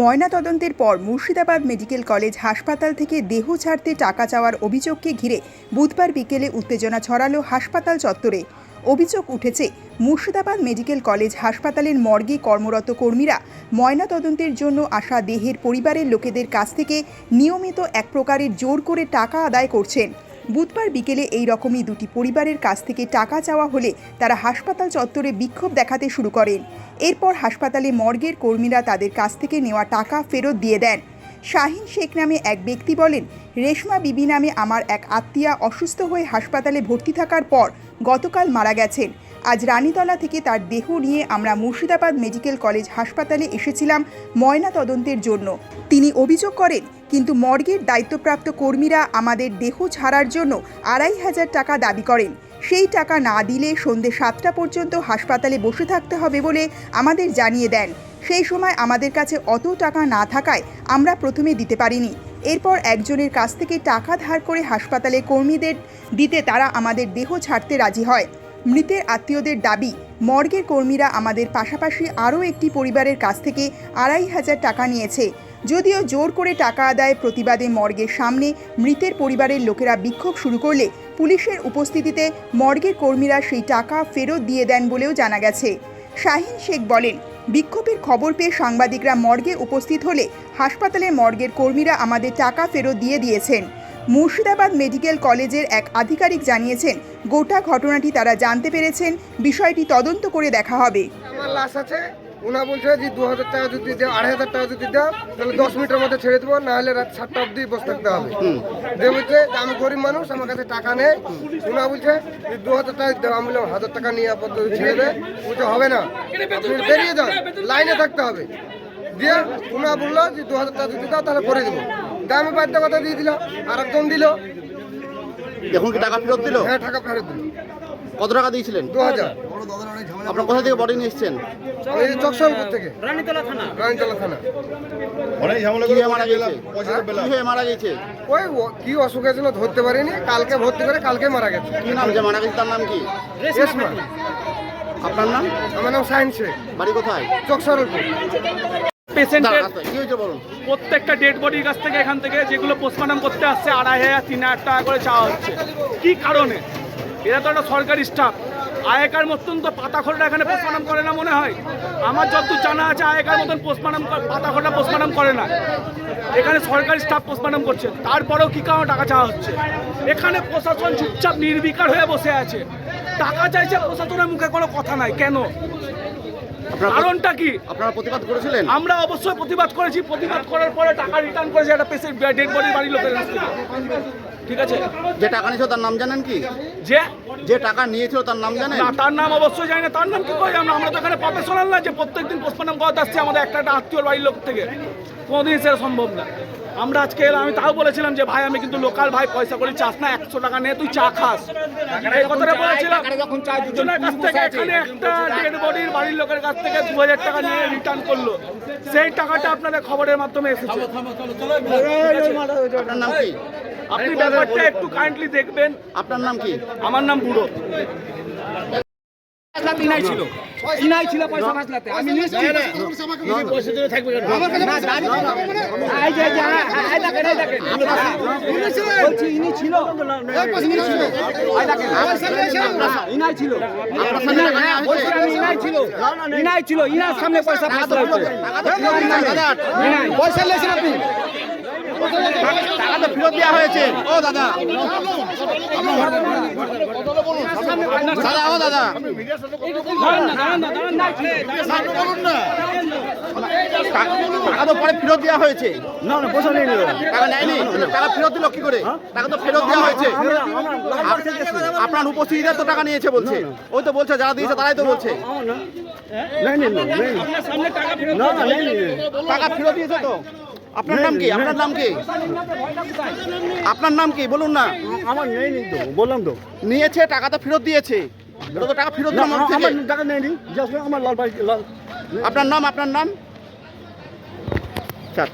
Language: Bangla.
ময়নাতদন্তের পর মুর্শিদাবাদ মেডিকেল কলেজ হাসপাতাল থেকে দেহ ছাড়তে টাকা চাওয়ার অভিযোগকে ঘিরে বুধবার বিকেলে উত্তেজনা ছড়ালো হাসপাতাল চত্বরে। অভিযোগ উঠেছে, মুর্শিদাবাদ মেডিকেল কলেজ হাসপাতালের মর্গে কর্মরত কর্মীরা ময়নাতদন্তের জন্য আসা দেহের পরিবারের লোকেদের কাছ থেকে নিয়মিত এক প্রকারের জোর করে টাকা আদায় করছেন। বুধবার বিকেলে এই রকমই দুটি পরিবারের কাছ থেকে টাকা চাওয়া হলে তারা হাসপাতাল চত্বরে বিক্ষোভ দেখাতে শুরু করেন। এরপর হাসপাতালে মর্গের কর্মীরা তাদের কাছ থেকে নেওয়া টাকা ফেরত দিয়ে দেন। শাহিন শেখ নামে এক ব্যক্তি বলেন, রেশমা বিবি নামে আমার এক আত্মীয়া অসুস্থ হয়ে হাসপাতালে ভর্তি থাকার পর গতকাল মারা গেছেন। আজ রানীতলা থেকে তার দেহ নিয়ে আমরা মুর্শিদাবাদ মেডিকেল কলেজ হাসপাতালে এসেছিলাম ময়না তদন্তের জন্য। তিনি অভিযোগ করেন, কিন্তু মর্গের দায়িত্বপ্রাপ্ত কর্মীরা আমাদের দেহ ছাড়ার জন্য আড়াই হাজার টাকা দাবি করেন। সেই টাকা না দিলে সন্ধে সাতটা পর্যন্ত হাসপাতালে বসে থাকতে হবে বলে আমাদের জানিয়ে দেন। সেই সময় আমাদের কাছে অত টাকা না থাকায় আমরা প্রথমে দিতে পারিনি। এরপর একজনের কাছ থেকে টাকা ধার করে হাসপাতালে কর্মীদের দিতে তারা আমাদের দেহ ছাড়তে রাজি হয়। মৃতের আত্মীয়দের দাবি, মর্গের কর্মীরা আমাদের পাশাপাশি আরও একটি পরিবারের কাছ থেকে আড়াই হাজার টাকা নিয়েছে। যদিও জোর করে টাকা আদায় প্রতিবাদে মর্গের সামনে মৃতের পরিবারের লোকেরা বিক্ষোভ শুরু করলে পুলিশের উপস্থিতিতে মর্গের কর্মীরা সেই টাকা ফেরত দিয়ে দেন বলেও জানা গেছে। শাহিন শেখ বলেন, বিক্ষোভের খবর পেয়ে সাংবাদিকরা মর্গে উপস্থিত হলে হাসপাতালের মর্গের কর্মীরা আমাদের টাকা ফেরত দিয়ে দিয়েছেন। মুর্শিদাবাদ মেডিকেল কলেজের এক আধিকারিক জানিয়েছেন, গোটা ঘটনাটি তারা জানতে পেরেছেন, বিষয়টি তদন্ত করে দেখা হবে। আমার লাশ আছে ওনা বলছে যে দু হাজার টাকা যদি দাও আড়াই হাজার টাকা যদি দাও তাহলে দশ মিনিটের মধ্যে ছেড়ে দেবো না হলে রাত সাতটা অবধি বসে থাকতে হবে। যে বলছে আমি গরিব মানুষ আমার কাছে টাকা নেই। ওনা বলছে যে দু হাজার টাকা দাও আমি বললাম হাজার টাকা নিয়ে আপাতত ছেড়ে দে। বলছে হবে না। আপনি বেরিয়ে যান লাইনে থাকতে হবে। দিয়ে ওনা বলল যে দু হাজার টাকা যদি দাও তাহলে করে দেবো। দিয়ে আমি বাধ্য কথা দিয়ে দিলাম আর একজন দিল। এখন কি টাকা ফেরত দিল? হ্যাঁ টাকা ফেরত দিল। কত টাকা দিয়েছিলেন? দু হাজার। আপনার কোথা থেকে বডি নিয়ে এসছেন? এই থেকে। রানীতলা থানা। রানীতলা থানা। কি হয়ে মারা গেছে? কি মারা গেছে? ওই কি অসুখ হয়েছিল ধরতে পারিনি কালকে ভর্তি করে কালকে মারা গেছে। কি নাম যে মারা গেছে? তার নাম কি? আপনার নাম? আমার নাম সাইন বাড়ি কোথায়? চকসরলপুর পেশেন্টের রাস্তায়। বলুন? প্রত্যেকটা ডেড বডির কাছ থেকে এখান থেকে যেগুলো পোস্টমর্টম করতে আসছে আড়াই হাজার তিন হাজার টাকা করে চাওয়া হচ্ছে। কি কারণে? এরা তো একটা সরকারি স্টাফ আয়কার মতন তো পাতাখোলটা এখানে পোস্টমর্টম করে না মনে হয়? আমার যতদূর জানা আছে আয়কার মতন পোস্টমর্টম পাতাখোলটা পোস্টমর্টম করে না। এখানে সরকারি স্টাফ পোস্টমর্টম করছে। তারপরেও কি কারণে টাকা চাওয়া হচ্ছে? এখানে প্রশাসন চুপচাপ নির্বিকার হয়ে বসে আছে। টাকা চাইছে প্রশাসনের মুখে কোনো কথা নাই। কেন? কারণটা কি? আপনারা প্রতিবাদ করেছিলেন? আমরা অবশ্যই প্রতিবাদ করেছি। প্রতিবাদ করার পরে টাকা রিটার্ন করেছি। একটা পেশেন্ট ডেড বডি বাড়ির লোকের কাছ থেকে। ঠিক আছে যে টাকা নিয়েছিল তার নাম জানেন কি যে যে টাকা নিয়েছিল তার নাম জানেন না তার নাম অবশ্যই জানি না তার নাম কি করে আমরা আমরা তো এখানে প্রফেশনাল না যে প্রত্যেকদিন পোস্টমর্টম করাতে আসছি আমাদের একটা একটা আত্মীয় বাড়ির লোক থেকে কোনোদিন সেটা সম্ভব না আমরা আজকে এলাম, আমি তাও বলেছিলাম যে ভাই আমি কিন্তু লোকাল ভাই পয়সা করে চাস না একশো টাকা নিয়ে তুই চা খাস এই কথাটা বলেছিলাম দুজনের কাছ থেকে এখানে একটা ডেড বডির বাড়ির লোকের কাছ থেকে দু হাজার টাকা নিয়ে রিটার্ন করল সেই টাকাটা আপনাদের খবরের মাধ্যমে এসেছে আপনার নাম কি আপনি ব্যাপারটা একটু কাইন্ডলি দেখবেন আপনার নাম কি আমার নাম বুড়ো ইনাই ছিল ইনাই ছিল পয়সা বাঁচলাতে আমি নিশ্চিত হ্যাঁ, হ্যাঁ। বলছি, ইনি ছিল। হ্যাঁ, ইনাই ছিল। ইনাই ছিল। ইনাই ছিল, ইনার সামনে পয়সা পয়সা নিয়েছেন আপনি ফেরত দেওয়া হয়েছে। ও দাদা। দাদা ও দাদা। টাকা তো পরে ফেরত দেওয়া হয়েছে। না না পয়সা নিল টাকা নেয়নি? টাকা ফেরত দিল কি করে? টাকা তো ফেরত দেওয়া হয়েছে। আপনার উপস্থিতিতে তো টাকা নিয়েছে বলছে। ওই তো বলছে যারা দিয়েছে তারাই তো বলছে। নেই নেই নেই না না নেই নেই টাকা ফেরত দিয়েছে তো? আপনার নাম কি? আপনার নাম কি? আপনার নাম কি? বলুন না। আমার নেই তো বললাম তো। নিয়েছে টাকা তো ফেরত দিয়েছে। তো টাকা ফেরত থেকে। আমার টাকা নেয়নি আমার লাল আপনার নাম আপনার নাম? চার